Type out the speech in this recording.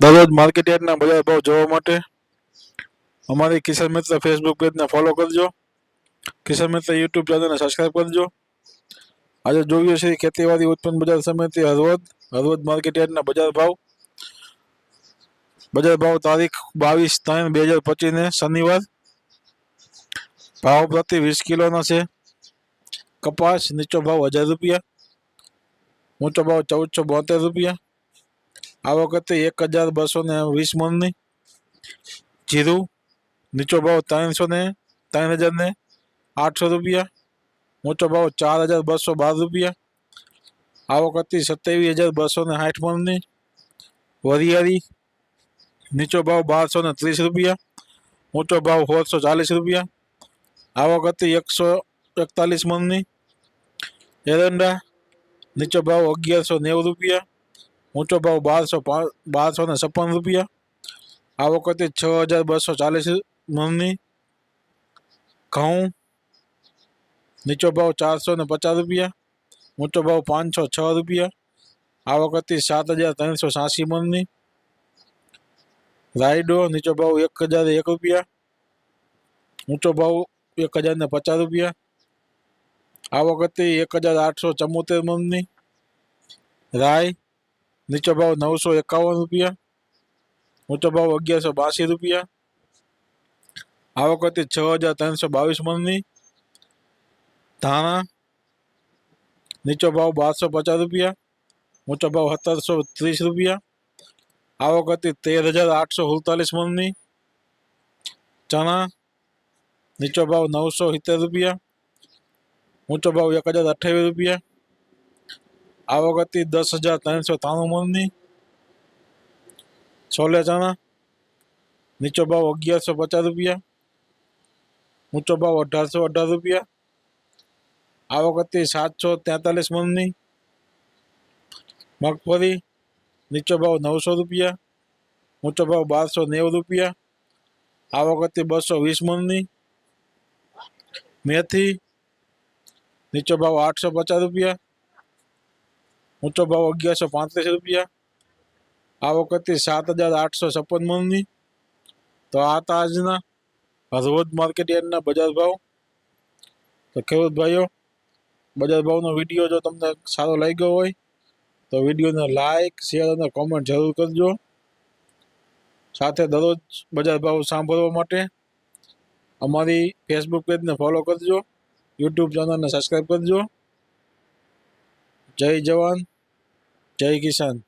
દરરોજ માર્કેટ યાર્ડના બજાર ભાવ જોવા માટે અમારી કિસાન મિત્ર ફેસબુક પેજને ફોલો કરજો. કિસાન મિત્ર યુટ્યુબ ચેનલને સબસ્ક્રાઈબ કરજો. આજે જોઈએ છે ખેતીવાડી ઉત્પન્ન બજાર સમિતિ હળવદ હળવદ માર્કેટ યાર્ડના બજાર ભાવ. બજાર ભાવ તારીખ બાવીસ ત્રણ બે હજાર પચીસને શનિવાર. ભાવ પ્રતિ વીસ કિલોના છે. કપાસ નીચો ભાવ હજાર રૂપિયા. ઊંચો ભાવ ચૌદસો બોતેર રૂપિયા. આ વખતે એક હજાર બસો ને વીસ મણની જીરું, નીચો ભાવ ત્રણસો ને, ત્રણ હજાર ને આઠસો રૂપિયા ઊંચો ભાવ ચાર હજાર બસો બાર રૂપિયા. આ વખતે સત્યાવીસ હજાર બસો ને સાઠ મણની વરિયાળી, નીચો ભાવ બારસો ને ત્રીસ રૂપિયા ઊંચો ભાવ સોળસો ચાલીસ રૂપિયા. આ વખતે એકસો એકતાલીસ મણની એરંડા, નીચો ભાવ અગિયારસો નેવું રૂપિયા. ઊંચો ભાવ બારસો બારસો ને છપ્પન રૂપિયા આ વખતે છ હજાર બસો ચાલીસ મણની ઘઉં નીચો ભાવ ચારસો ને પચાસ રૂપિયા ઊંચો ભાવ પાંચસો છ રૂપિયા આ વખતે સાત હજાર ત્રણસો છ્યાસી મણની રાયડો નીચો ભાવ એક હજાર એક રૂપિયા ઊંચો ભાવ એક હજાર ને પચાસ રૂપિયા આ વખતે એક હજાર આઠસો ચુમ્મોતેર મણની રાય નીચો ભાવ નવસો એકાવન રૂપિયા ઊંચો ભાવ અગિયારસો બાસી રૂપિયા આ વખતે છ હજાર ત્રણસો બાવીસ મણની ધાણા નીચો ભાવ બારસો પચાસ રૂપિયા ઊંચો ભાવ સત્તરસો ત્રીસ રૂપિયા આ વખતે તેર હજાર આઠસો સુડતાલીસ મણની ચણા નીચો ભાવ નવસો સિત્તેર રૂપિયા ઊંચો ભાવ એક હજાર અઠ્યાવીસ રૂપિયા આ વખતે દસ હજાર ત્રણસો ત્રાણું મણની છોલે ચણા નીચો ભાવ અગિયારસો પચાસ રૂપિયા ઊંચો ભાવ અઢારસો અઢાર રૂપિયા આ વખતે સાતસો તેતાલીસ મણની મગફળી નીચો ભાવ નવસો રૂપિયા ઊંચો ભાવ બારસો નેવું રૂપિયા આ વખતે બસો વીસ મણની મેથી નીચો ભાવ આઠસો પચાસ રૂપિયા ઊંચો ભાવ અગિયારસો પાંત્રીસ રૂપિયા. આ વખતે સાત હજાર આઠસો છપ્પન મણની. તો આ આજના. હળવદ માર્કેટ યાર્ડના બજાર ભાવ. તો ખેડૂત ભાઈઓ, બજાર ભાવનો વીડિયો જો તમને સારો લાગ્યો હોય, તો વિડીયોને લાઈક શેર અને કોમેન્ટ જરૂર કરજો. સાથે દરરોજ બજાર ભાવ સાંભળવા માટે અમારી ફેસબુક પેજને ફોલો કરજો. યુટ્યુબ ચેનલને સબસ્ક્રાઈબ કરજો. જય જવાન. જય કિસાન.